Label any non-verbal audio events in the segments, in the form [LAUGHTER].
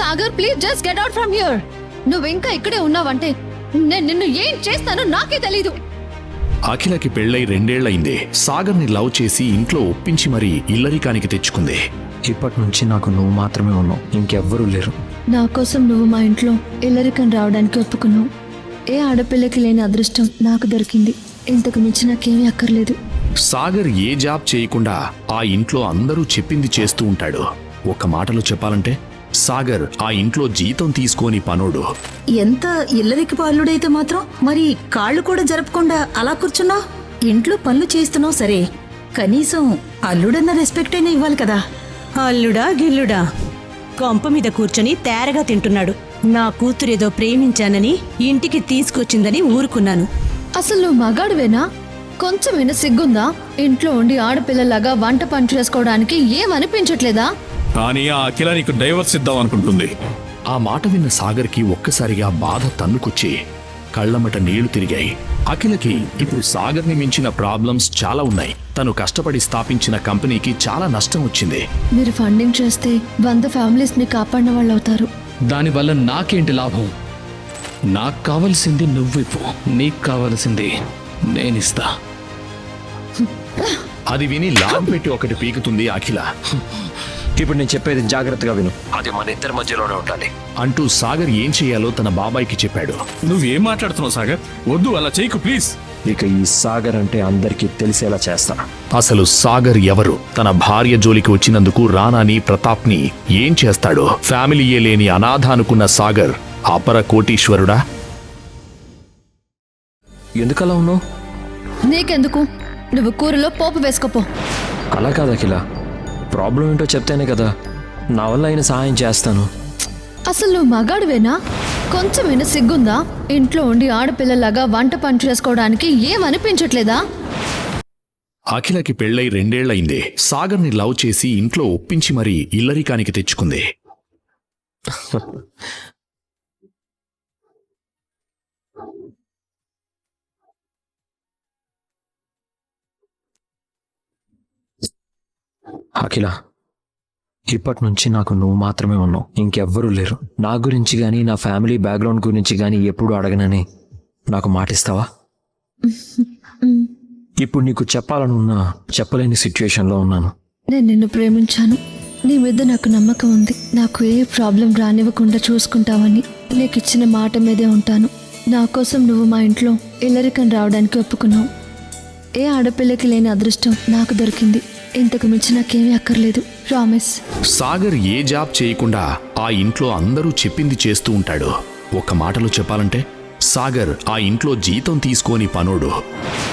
Sagar please just get out from here నువ్వు ఇంకా ఇక్కడే ఉన్నావంటే నేను నిన్ను ఏం చేస్తానో నాకే తెలీదు. అఖిలకి పెళ్ళై రెండేళ్ళయింది సాగర్ని లవ్ చేసి ఇంట్లో ఒప్పించి మరీ ఇల్లరికానికి తెచ్చుకుంది. ఇప్పటి నుంచి నాకు నువ్వు మాత్రమే ఉన్నావు. ఇంకెవ్వరూ లేరు. నా కోసం నువ్వు మా ఇంట్లో ఇల్లరికం రావడానికి ఒప్పుకున్నావు. ఏ ఆడపిల్లకి లేని అదృష్టం నాకు దొరికింది. ఇంతకు మించి నాకేమీ అక్కర్లేదు. సాగర్ ఏ జాబ్ చేయకుండా ఆ ఇంట్లో అందరూ చెప్పింది చేస్తూ ఉంటాడు. ఒక మాటలో చెప్పాలంటే సాగర్ ఆ ఇంట్లో జీతం తీసుకోని పనోడు. ఎంత ఇల్లరికి పాలుడైతే మాత్రం మరి కాళ్ళు కూడా జరపకుండా అలా కూర్చున్నా? ఇంట్లో పనులు చేస్తున్నావు సరే కనీసం అల్లుడన్న రెస్పెక్ట్ అయినా ఇవ్వాలి కదా. అల్లుడా గిల్లుడా. కొంప మీద కూర్చొని తేరగా తింటున్నాడు. నా కూతురేదో ప్రేమించానని ఇంటికి తీసుకొచ్చిందని ఊరుకున్నాను. అసలు నువ్వు మగాడివేనా? కొంచెమైనా సిగ్గుందా? ఇంట్లో ఉండి ఆడపిల్లలాగా వంట పని చేసుకోవడానికి ఏమనిపించట్లేదా? కానీ ఆ అఖిల నీకు డైవర్స్ ఇద్దాం అనుకుంటుంది. ఆ మాట విన్న సాగర్కి ఒక్కసారిగా బాధ తన్నుకొచ్చి కళ్ళమట నీళ్ళు తిరిగాయి. అఖిలకి ఇప్పుడు సాగర్ని మించిన ప్రాబ్లమ్స్ చాలా ఉన్నాయి. తను కష్టపడి స్థాపించిన కంపెనీకి చాలా నష్టం వచ్చింది. మీరు ఫండింగ్ చేస్తే వంద ఫ్యామిలీస్ని కాపాడిన వాళ్ళు అవుతారు దానివల్ల నాకేంటి లాభం? నాకు కావలసింది నువ్వివ్వు. నీకు కావలసింది నేనిస్తా. అది విని లాగ్ పెట్టి ఒకటి పీకుతుంది అఖిల. [LAUGHS] ఇప్పుడు నేను చెప్పేది జాగ్రత్తగా విను. అది మన ఇద్దరి మధ్యలోనే ఉండాలి. అంటూ సాగర్ ఏం చేయాలో తన బాబాయ్కి చెప్పాడు. నువ్వేం మాట్లాడుతున్నావు సాగర్? వద్దు అలా చేయకు ప్లీజ్. ఇక ఈ సాగర్ అంటే అందరికీ తెలిసేలా చేస్తా అసలు సాగర్ ఎవరు? తన భార్య జోలికి వచ్చినందుకు రానాని ప్రతాప్ని ఏం చేస్తాడు? ఫ్యామిలీయే లేని అనాథ అనుకున్న సాగర్ అపర కోటీశ్వరుడా? ఎందుకలా ఉన్నావు? నీకెందుకు? నువ్వు కూరలో పోపు వేసుకోపో. అలా కాదు అఖిల. ప్రాబ్లం ఏంటో చెప్తేనే కదా. నా వల్ల అయిన సహాయం చేస్తాను. అసలు నువ్వు మగాడివేనా? కొంచెమైనా సిగ్గుందా? ఇంట్లో ఉండి ఆడపిల్లలాగా వంట పని చేసుకోవడానికి ఏమనిపించట్లేదా? అఖిలకి పెళ్ళై రెండేళ్ళయింది సాగర్ని లవ్ చేసి ఇంట్లో ఒప్పించి మరీ ఇల్లరికానికి తెచ్చుకుంది. [LAUGHS] అఖిల ఇప్పటి నుంచి నాకు నువ్వు మాత్రమే ఉన్నావు. ఇంకెవ్వరూ లేరు. నా గురించి కానీ నా ఫ్యామిలీ బ్యాక్గ్రౌండ్ గురించి కానీ ఎప్పుడు అడగనని నాకు మాటిస్తావా? ఇప్పుడు నీకు చెప్పాలని ఉన్నా చెప్పలేని సిచ్యుయేషన్లో ఉన్నాను. నేను నిన్ను ప్రేమించాను. నీ మీద నాకు నమ్మకం ఉంది. నాకు ఏ ప్రాబ్లం రానివ్వకుండా చూసుకుంటావని నీకు ఇచ్చిన మాట మీదే ఉంటాను. నా కోసం నువ్వు మా ఇంట్లో ఇల్లరికం రావడానికి ఒప్పుకున్నావు. ఏ ఆడపిల్లకి లేని అదృష్టం నాకు దొరికింది. ఇంతకు మించి నాకేమీ అక్కర్లేదు. ప్రామిస్ సాగర్ ఏ జాబ్ చేయకుండా ఆ ఇంట్లో అందరూ చెప్పింది చేస్తూ ఉంటాడు. ఒక మాటలో చెప్పాలంటే సాగర్ ఆ ఇంట్లో జీతం తీసుకోని పనోడు.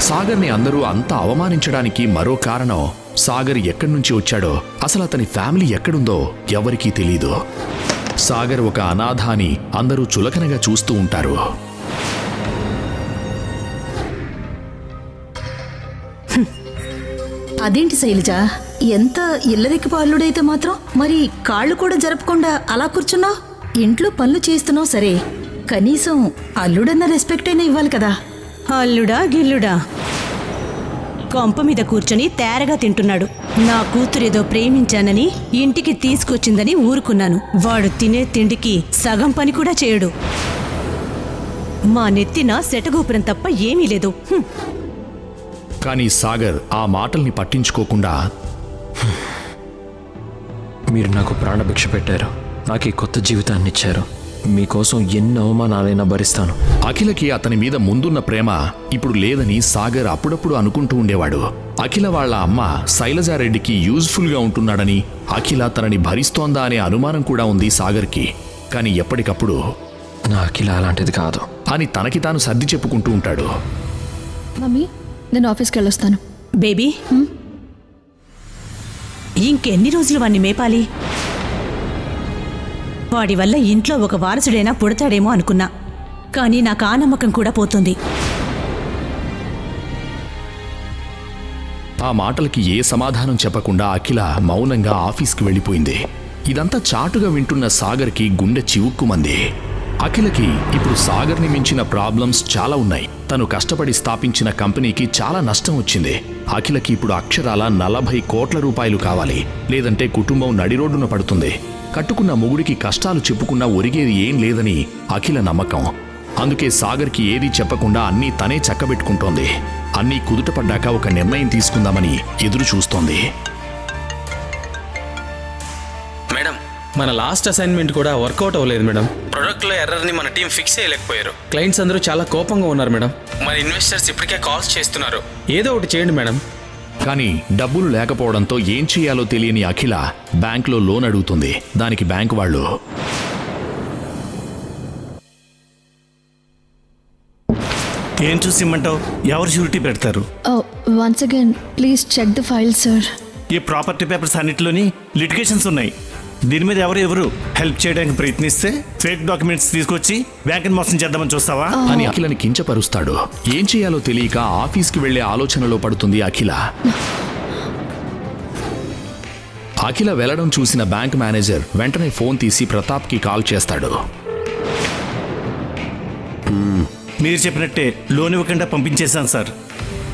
సాగర్ని అందరూ అంత అవమానించడానికి మరో కారణం సాగర్ ఎక్కడి నుంచి వచ్చాడో అసలు అతని ఫ్యామిలీ ఎక్కడుందో ఎవరికీ తెలీదు. సాగర్ ఒక అనాథ అని అందరూ చులకనగా చూస్తూ ఉంటారు. అదేంటి శైలజ? ఎంత ఇల్లరికి పాలుడైతే మాత్రం మరి కాళ్ళు కూడా జరపకుండా అలా కూర్చున్నా ఇంట్లో పనులు చేస్తున్నావు సరే కనీసం అల్లుడన్న రెస్పెక్ట్ అయినా ఇవ్వాలి కదా. అల్లుడా గిల్లుడా? కొంప మీద కూర్చొని తేరగా తింటున్నాడు. నా కూతురేదో ప్రేమించానని ఇంటికి తీసుకొచ్చిందని ఊరుకున్నాను. వాడు తినే తిండికి సగం పని కూడా చేయడు. మా నెత్తిన సెటగూపురం తప్ప ఏమీ లేదు. కానీ సాగర్ ఆ మాటల్ని పట్టించుకోకుండా మీరు నాకు ప్రాణభిక్ష పెట్టారు. నాకు ఈ కొత్త జీవితాన్ని ఇచ్చారు. మీకోసం ఎన్ని అవమానాలైనా భరిస్తాను. అఖిలకి అతని మీద ముందున్న ప్రేమ ఇప్పుడు లేదని సాగర్ అప్పుడప్పుడు అనుకుంటూ ఉండేవాడు. అఖిల వాళ్ళ అమ్మ శైలజారెడ్డికి యూజ్ఫుల్గా ఉంటున్నాడని అఖిల తనని భరిస్తోందా అనే అనుమానం కూడా ఉంది సాగర్కి. కానీ ఎప్పటికప్పుడు నా అఖిల అలాంటిది కాదు. అని తనకి తాను సర్ది చెప్పుకుంటూ ఉంటాడు. మమ్మీ నేను ఆఫీస్కి వెళ్ళొస్తాను. బేబీ? ఇంకెన్ని రోజులు వాణ్ణి మేపాలి? వాడి వల్ల ఇంట్లో ఒక వారసుడైనా పుడతాడేమో అనుకున్నా. కానీ నాకు ఆ నమ్మకం కూడా పోతుంది. ఆ మాటలకి ఏ సమాధానం చెప్పకుండా అఖిల మౌనంగా ఆఫీస్కి వెళ్ళిపోయింది. ఇదంతా చాటుగా వింటున్న సాగర్కి గుండె చివుక్కుమంది. అఖిలకి ఇప్పుడు సాగర్ని మించిన ప్రాబ్లమ్స్ చాలా ఉన్నాయి. తను కష్టపడి స్థాపించిన కంపెనీకి చాలా నష్టం వచ్చింది. అఖిలకి ఇప్పుడు అక్షరాల నలభై కోట్ల రూపాయలు కావాలి. లేదంటే కుటుంబం నడిరోడ్డున పడుతుంది. కట్టుకున్న మొగుడికి కష్టాలు చెప్పుకున్నా ఒరిగేది ఏం లేదని అఖిల నమ్మకం. అందుకే సాగర్కి ఏదీ చెప్పకుండా అన్నీ తనే చక్కబెట్టుకుంటోంది. అన్నీ కుదుటపడ్డాక ఒక నిర్ణయం తీసుకుందామని ఎదురు చూస్తోంది మన లాస్ట్ అసైన్మెంట్ కూడా వర్కౌట్ అవ్వలేదు మేడం. ప్రొడక్ట్లో ఎర్రర్ని మన టీం ఫిక్స్ చేయలేకపోయారు. క్లయింట్స్ అందరూ చాలా కోపంగా ఉన్నారు మేడం. మన ఇన్వెస్టర్స్ ఇప్పటికే కాల్స్ చేస్తున్నారు. ఏదో ఒకటి చేయండి మేడం. కానీ డబ్బులు లేకపోవడంతో ఏం చేయాలో తెలియని అఖిల బ్యాంక్లో లోన్ అడుగుతుంది. దానికి బ్యాంక్ వాళ్ళు ఏం చూసి ఇమ్మంటావు? ఎవరు షూరిటీ పెడతారు? Once again please check the file sir ఈ ప్రాపర్టీ పేపర్స్ అన్నిటిలోని లిటిగేషన్స్ ఉన్నాయి. దీని మీద ఎవరు ఎవరు హెల్ప్ చేయడానికి ప్రయత్నిస్తే ఫేక్ డాక్యుమెంట్స్ తీసుకొచ్చి బ్యాంకుని మోసం చేద్దామని చూస్తావా? అని అఖిలని కించపరుస్తాడు. ఏం చేయాలో తెలియక ఆఫీస్కి వెళ్ళే ఆలోచనలో పడుతుంది అఖిల. అఖిల వెళ్ళడం చూసిన బ్యాంక్ మేనేజర్ వెంటనే ఫోన్ తీసి ప్రతాప్కి కాల్ చేస్తాడు. మీరు చెప్పినట్టే లోన్ ఇవ్వకుండా పంపించేశాను సార్.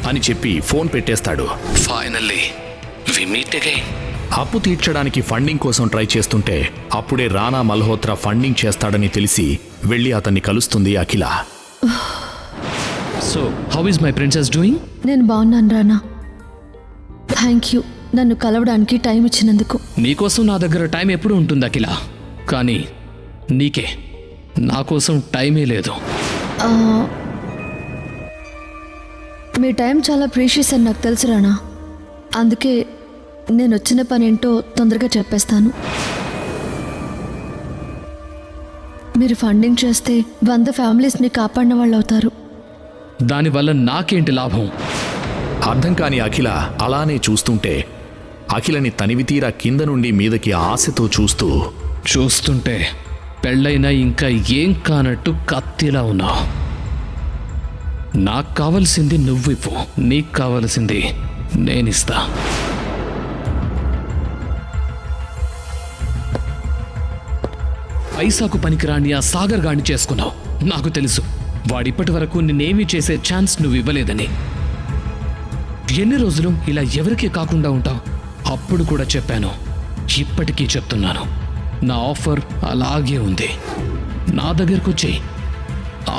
అని చెప్పి ఫోన్ పెట్టేస్తాడు. ఫైనల్లీ వి మీట్ అగైన్ అప్పు తీర్చడానికి ఫండింగ్ కోసం ట్రై చేస్తుంటే అప్పుడే రానా మల్హోత్రా ఫండింగ్ చేస్తాడని తెలిసి వెళ్ళి అతన్ని కలుస్తుంది Akhila. So how is my princess doing నేను బాగున్నాను రానా థ్యాంక్ యూ నన్ను కలవడానికి టైం ఇచ్చినందుకు. నీకోసం నా దగ్గర టైం ఎప్పుడు ఉంటుంది అఖిల. కానీ నీకే. నా కోసం టైమే లేదు. మీ టైం చాలా ప్రీషియస్ అని నాకు తెలుసు రానా అందుకే నేను వచ్చిన పని ఏంటో తొందరగా చెప్పేస్తాను. మీరు ఫండింగ్ చేస్తే వంద ఫ్యామిలీస్ని కాపాడిన వాళ్ళు అవుతారు దానివల్ల నాకేంటి లాభం? అర్థం కాని అఖిల అలానే చూస్తుంటే అఖిలని తనివి తీరా కింద నుండి మీదకి ఆశతో చూస్తూ చూస్తుంటే పెళ్ళైనా ఇంకా ఏం కానట్టు కత్తిలా ఉన్నావు. నాకు కావలసింది నువ్వివ్వు నీకు కావలసింది నేనిస్తా. పైసాకు పనికిరాని ఆ సాగర్ గాని చేసుకున్నావు. నాకు తెలుసు. వాడిప్పటి వరకు నిన్నేమీ చేసే ఛాన్స్ నువ్వు ఇవ్వలేదని ఎన్ని రోజులు ఇలా ఎవరికీ కాకుండా ఉంటావు? అప్పుడు కూడా చెప్పాను. ఇప్పటికీ చెప్తున్నాను. నా ఆఫర్ అలాగే ఉంది. నా దగ్గరకు వచ్చేయి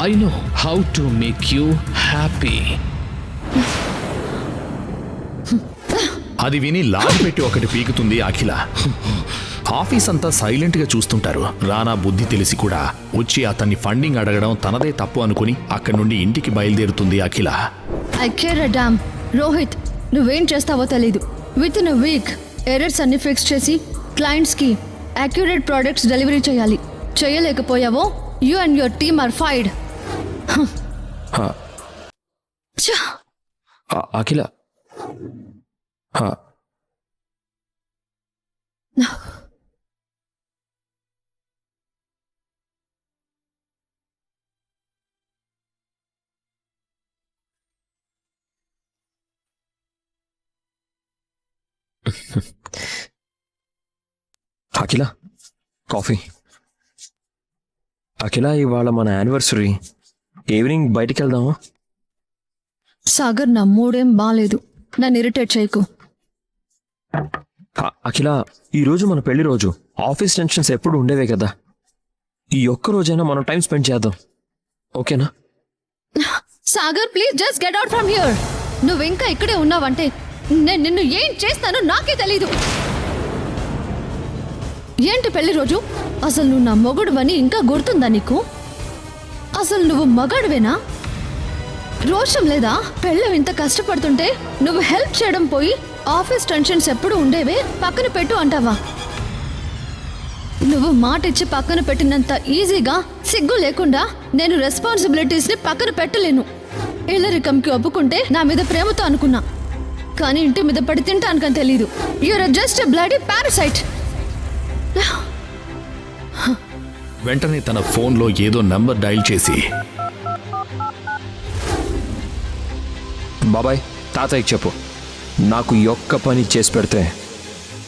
I know how to make you happy. అది విని లాగిపెట్టి ఒకటి పీకుతుంది అఖిల. ఆఫీస్ అంతా సైలెంట్గా చూస్తుంటారు. రానా బుద్ధి తెలిసి కూడా వచ్చి అతన్ని ఫండింగ్ అడగడం తనదే తప్పు అనుకుని అక్కడి నుండి ఇంటికి బయలుదేరుతుంది Akhila. I care damn Rohit నువ్వేం చేస్తావో తెలీదు. విత్ ఇన్ వీక్ ఎర్రర్స్ అన్ని ఫిక్స్ చేసి క్లయింట్స్కి అక్యురేట్ ప్రోడక్ట్స్ డెలివరీ చేయాలి. చేయలేకపోయావో you and your team are fired Akhila. [LAUGHS] Akhila coffee. Akhila ఇవాళ మన యానివర్సరీ ఈవినింగ్ బయటికి వెళ్దామా? సాగర్ నా మూడేం బాలేదు. నన్ను ఇరిటేట్ చేయకు. అఖిల ఈరోజు మన పెళ్ళి రోజు. ఆఫీస్ టెన్షన్స్ ఎప్పుడు ఉండేవే కదా. ఈ ఒక్క రోజైనా మనం టైం స్పెండ్ చేద్దాం. ఓకేనా [LAUGHS] Sagar please just get out from here నువ్వు ఇంకా ఇక్కడే ఉన్నావంటే నేను నిన్ను ఏం చేస్తానో నాకే తెలీదు. ఏంటి పెళ్ళి రోజు? అసలు నువ్వు నా మొగుడువని ఇంకా గుర్తుందా నీకు? అసలు నువ్వు మగాడువేనా? రోషం లేదా? పెళ్ళం ఇంత కష్టపడుతుంటే నువ్వు హెల్ప్ చేయడం పోయి ఆఫీస్ టెన్షన్స్ ఎప్పుడు ఉండేవే? పక్కన పెట్టు అంటావా? నువ్వు మాట ఇచ్చి పక్కన పెట్టినంత ఈజీగా సిగ్గు లేకుండా నేను రెస్పాన్సిబిలిటీస్ని పక్కన పెట్టలేను. ఇల్లరికంకి ఒప్పుకుంటే నా మీద ప్రేమతో అనుకున్నా. కానీ ఇంటి మీద పడి తింటానుకని తెలీదు. యూఆర్ జస్ట్ బ్లడీ పారసైట్ వెంటనే తన ఫోన్లో ఏదో నంబర్ డైల్ చేసి బాబాయ్ తాతయ్యకి చెప్పు. నాకు ఈ ఒక్క పని చేసి పెడితే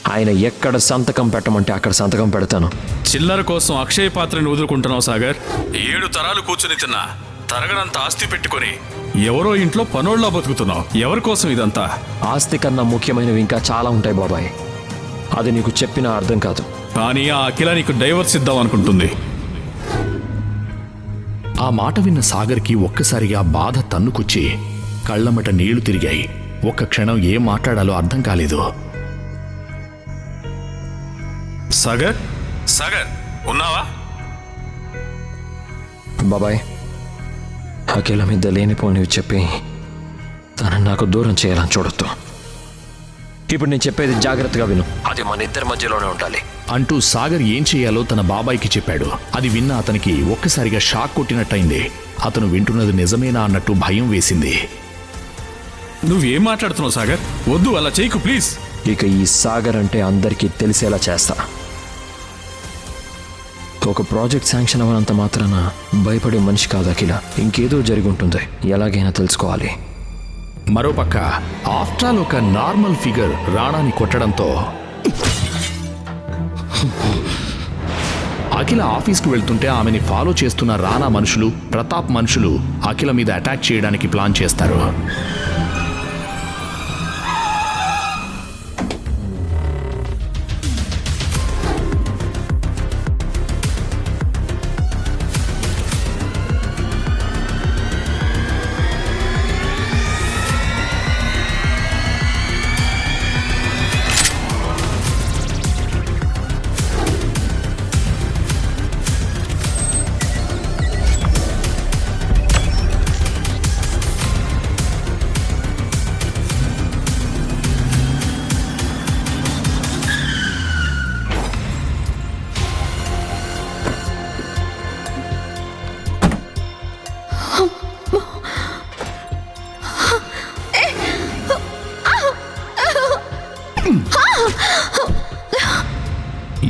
ఆయన ఎక్కడ సంతకం పెట్టమంటే అక్కడ సంతకం పెడతాను. చిల్లర కోసం అక్షయ పాత్రని వదులుకుంటున్నావు సాగర్. ఏడు తరాలు కూర్చుని తిన్నా. తరగనంత ఆస్తి పెట్టుకొని. ఎవరో ఇంట్లో పనోళ్ళ బతుకుతున్నావు. ఎవరి కోసం ఇదంతా? ఆస్తి కన్నా ముఖ్యమైనవి ఇంకా చాలా ఉంటాయి బాబాయ్. అది నీకు చెప్పిన అర్థం కాదు. కానీ ఆ అఖిల నీకు డైవర్స్ ఇద్దాం అనుకుంటుంది. ఆ మాట విన్న సాగర్కి ఒక్కసారిగా బాధ తన్నుకొచ్చి కళ్ళమట నీళ్ళు తిరిగాయి. ఒక్క క్షణం ఏం మాట్లాడాలో అర్థం కాలేదు. సాగర్? సాగర్ ఉన్నావా? బాబాయ్. అఖిల మీద లేనిపోనివి చెప్పి తనని నాకు దూరం చేయాలని చూడొద్దు. ఇప్పుడు నేను చెప్పేది జాగ్రత్తగా విను. అది మన ఇద్దరి మధ్యలోనే ఉండాలి. అంటూ సాగర్ ఏం చేయాలో తన బాబాయికి చెప్పాడు. అది విన్న అతనికి ఒక్కసారిగా షాక్ కొట్టినట్టయింది. అతను వింటున్నది నిజమేనా అన్నట్టు భయం వేసింది. నువ్వేం మాట్లాడుతున్నావు సాగర్? వద్దు అలా చేయకు ప్లీజ్. ఇక ఈ సాగర్ అంటే అందరికీ తెలిసేలా చేస్తా. ఒక ప్రాజెక్ట్ శాంక్షన్ అవ్వనంత మాత్రాన భయపడే మనిషి కాదు అఖిల. ఇంకేదో జరిగి ఉంటుంది ఎలాగైనా తెలుసుకోవాలి. మరోపక్క ఆఫ్టర్ ఒక నార్మల్ ఫిగర్ రాణాని కొట్టడంతో అఖిల ఆఫీస్కి వెళ్తుంటే ఆమెని ఫాలో చేస్తున్న రాణా మనుషులు ప్రతాప్ మనుషులు అఖిల మీద అటాక్ చేయడానికి ప్లాన్ చేస్తారు.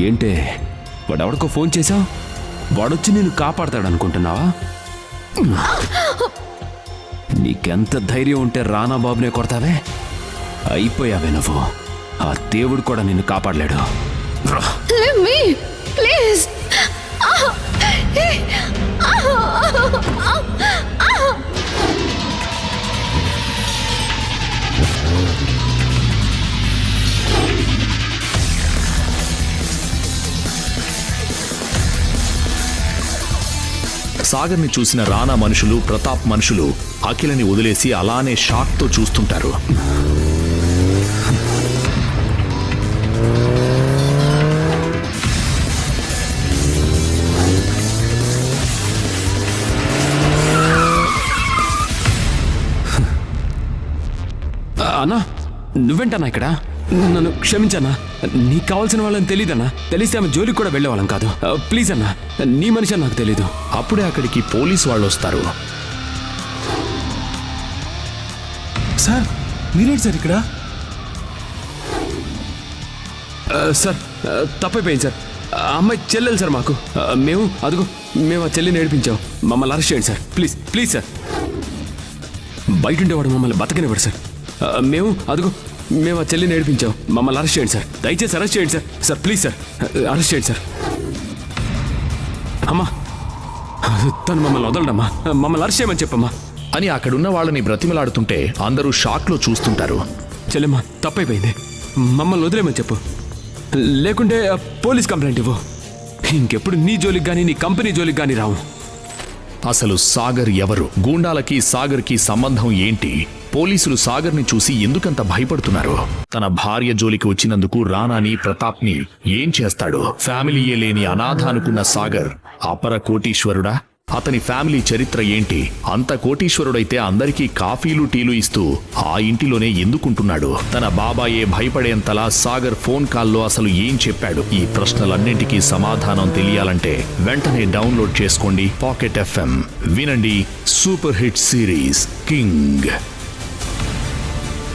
ఏంటే? వాడెవడికో ఫోన్ చేశావు? వాడొచ్చి నేను కాపాడతాడు అనుకుంటున్నావా నీకెంత ధైర్యం ఉంటే రానా బాబునే కొడతావే? అయిపోయావే నువ్వు. ఆ దేవుడు కూడా నిన్ను కాపాడలేడు. ప్లీజ్. సాగర్ని చూసిన రానా మనుషులు ప్రతాప్ మనుషులు అఖిలని వదిలేసి అలానే షాక్తో చూస్తుంటారు. అన్నా నువ్వేంటన్నా ఇక్కడ? నన్ను క్షమించన్నా. నీకు కావాల్సిన వాళ్ళని తెలియదన్నా తెలిస్తే ఆమె జోలికి కూడా వెళ్ళేవాళ్ళం కాదు. ప్లీజ్ అన్నా నీ మనిషి అని నాకు తెలీదు. అప్పుడే అక్కడికి పోలీస్ వాళ్ళు వస్తారు. సార్ మీరేంటి సార్ ఇక్కడ? సార్ తప్పైపోయింది సార్. అమ్మాయి చెల్లెలు సార్ మాకు. మేము అదిగో మేము ఆ చెల్లిని ఏడిపించాం. మమ్మల్ని అరెస్ట్ చేయండి సార్. Please please sir. బయట ఉండేవాడు మమ్మల్ని బతకనివ్వడు సార్. మేము అదిగో మేము ఆ చెల్లిని ఏడిపించాం. మమ్మల్ని అరెస్ట్ చేయండి సార్. దయచేసి అరెస్ట్ చేయండి sir. Sir please sir. Arrest చేయండి సార్. అమ్మా తను మమ్మల్ని వదలడమ్మా. మమ్మల్ని అరెస్ట్ చేయమని చెప్పమ్మా. అని అక్కడున్న వాళ్ళని బ్రతిమలాడుతుంటే అందరూ షాక్లో చూస్తుంటారు. చెల్లెమ్మా తప్పైపోయింది. మమ్మల్ని వదిలేమని చెప్పు. లేకుంటే పోలీస్ కంప్లైంట్ ఇవ్వు. ఇంకెప్పుడు నీ జోలికి కానీ నీ కంపెనీ జోలికి కానీ రావు. అసలు సాగర్ ఎవరు? గూండాలకి సాగర్కి సంబంధం ఏంటి? పోలీసులు సాగర్ని చూసి ఎందుకంత భయపడుతున్నారు? తన భార్య జోలికి వచ్చినందుకు రానాని ప్రతాప్ని ఏం చేస్తాడు? ఫ్యామిలీయే లేని అనాథ అనుకున్న సాగర్ అపర కోటీశ్వరుడా? అతని ఫ్యామిలీ చరిత్ర ఏంటి? అంత కోటీశ్వరుడైతే అందరికీ కాఫీలు టీలు ఇస్తూ ఆ ఇంటిలోనే ఎందుకుంటున్నాడు? తన బాబాయే భయపడేంతలా సాగర్ ఫోన్ కాల్లో అసలు ఏం చెప్పాడు? ఈ ప్రశ్నలన్నింటికీ సమాధానం తెలియాలంటే వెంటనే డౌన్లోడ్ చేసుకోండి పాకెట్ ఎఫ్ఎం. వినండి సూపర్ హిట్ సిరీస్ కింగ్.